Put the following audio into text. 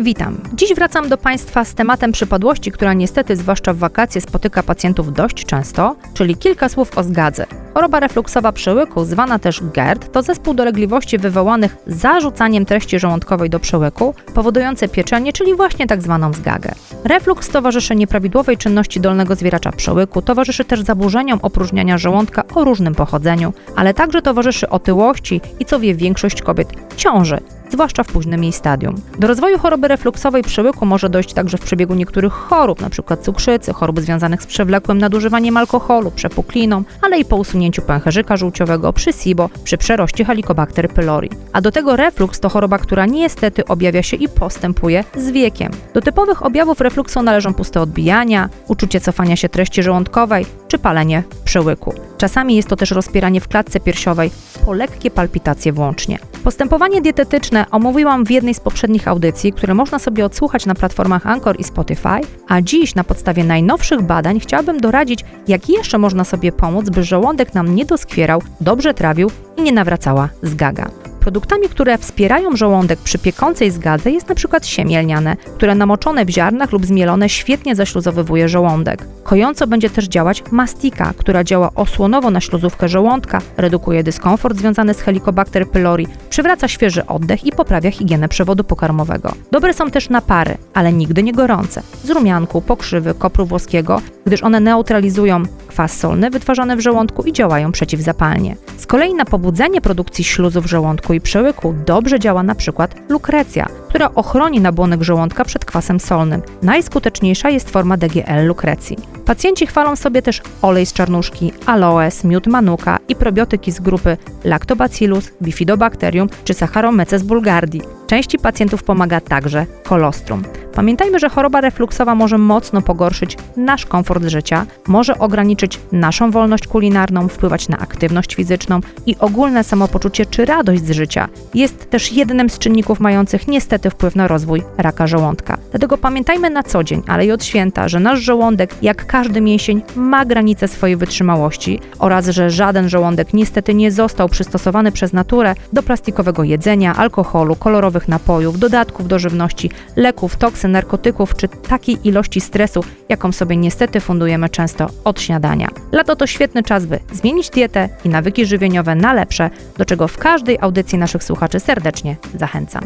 Witam. Dziś wracam do Państwa z tematem przypadłości, która niestety, zwłaszcza w wakacje, spotyka pacjentów dość często, czyli kilka słów o zgadze. Choroba refluksowa przełyku, zwana też GERD, to zespół dolegliwości wywołanych zarzucaniem treści żołądkowej do przełyku, powodujące pieczenie, czyli właśnie tak zwaną zgagę. Refluks towarzyszy nieprawidłowej czynności dolnego zwieracza przełyku, towarzyszy też zaburzeniom opróżniania żołądka o różnym pochodzeniu, ale także towarzyszy otyłości i co wie większość kobiet ciąży, zwłaszcza w późnym jej stadium. Do rozwoju choroby refluksowej przełyku może dojść także w przebiegu niektórych chorób, np. cukrzycy, chorób związanych z przewlekłym nadużywaniem alkoholu, przepukliną, ale i po usunięciu pęcherzyka żółciowego przy SIBO, przy przeroście Helicobacter pylori. A do tego refluks to choroba, która niestety objawia się i postępuje z wiekiem. Do typowych objawów refluksu należą puste odbijania, uczucie cofania się treści żołądkowej czy palenie przełyku. Czasami jest to też rozpieranie w klatce piersiowej po lekkie palpitacje włącznie. Postępowanie dietetyczne omówiłam w jednej z poprzednich audycji, które można sobie odsłuchać na platformach Anchor i Spotify, a dziś na podstawie najnowszych badań chciałabym doradzić, jak jeszcze można sobie pomóc, by żołądek nam nie doskwierał, dobrze trawił i nie nawracała zgaga. Produktami, które wspierają żołądek przy piekącej zgadze jest np. siemię lniane, które namoczone w ziarnach lub zmielone świetnie zaśluzowywuje żołądek. Kojąco będzie też działać mastika, która działa osłonowo na śluzówkę żołądka, redukuje dyskomfort związany z Helicobacter pylori, przywraca świeży oddech i poprawia higienę przewodu pokarmowego. Dobre są też napary, ale nigdy nie gorące. Z rumianku, pokrzywy, kopru włoskiego, gdyż one neutralizują kwas solny wytwarzany w żołądku i działają przeciwzapalnie. Z kolei na pobudzenie produkcji śluzu w żołądku i przełyku dobrze działa na przykład lukrecja, która ochroni nabłonek żołądka przed kwasem solnym. Najskuteczniejsza jest forma DGL lukrecji. Pacjenci chwalą sobie też olej z czarnuszki, aloes, miód manuka i probiotyki z grupy Lactobacillus, Bifidobacterium czy Saccharomyces bulgardii. Części pacjentów pomaga także kolostrum. Pamiętajmy, że choroba refluksowa może mocno pogorszyć nasz komfort życia, może ograniczyć naszą wolność kulinarną, wpływać na aktywność fizyczną i ogólne samopoczucie czy radość z życia. Jest też jednym z czynników mających niestety wpływ na rozwój raka żołądka. Dlatego pamiętajmy na co dzień, ale i od święta, że nasz żołądek, jak każdy mięsień, ma granice swojej wytrzymałości oraz że żaden żołądek niestety nie został przystosowany przez naturę do plastikowego jedzenia, alkoholu, kolorowych napojów, dodatków do żywności, leków, toksyn, narkotyków czy takiej ilości stresu, jaką sobie niestety fundujemy często od śniadania. Lato to świetny czas, by zmienić dietę i nawyki żywieniowe na lepsze, do czego w każdej audycji naszych słuchaczy serdecznie zachęcam.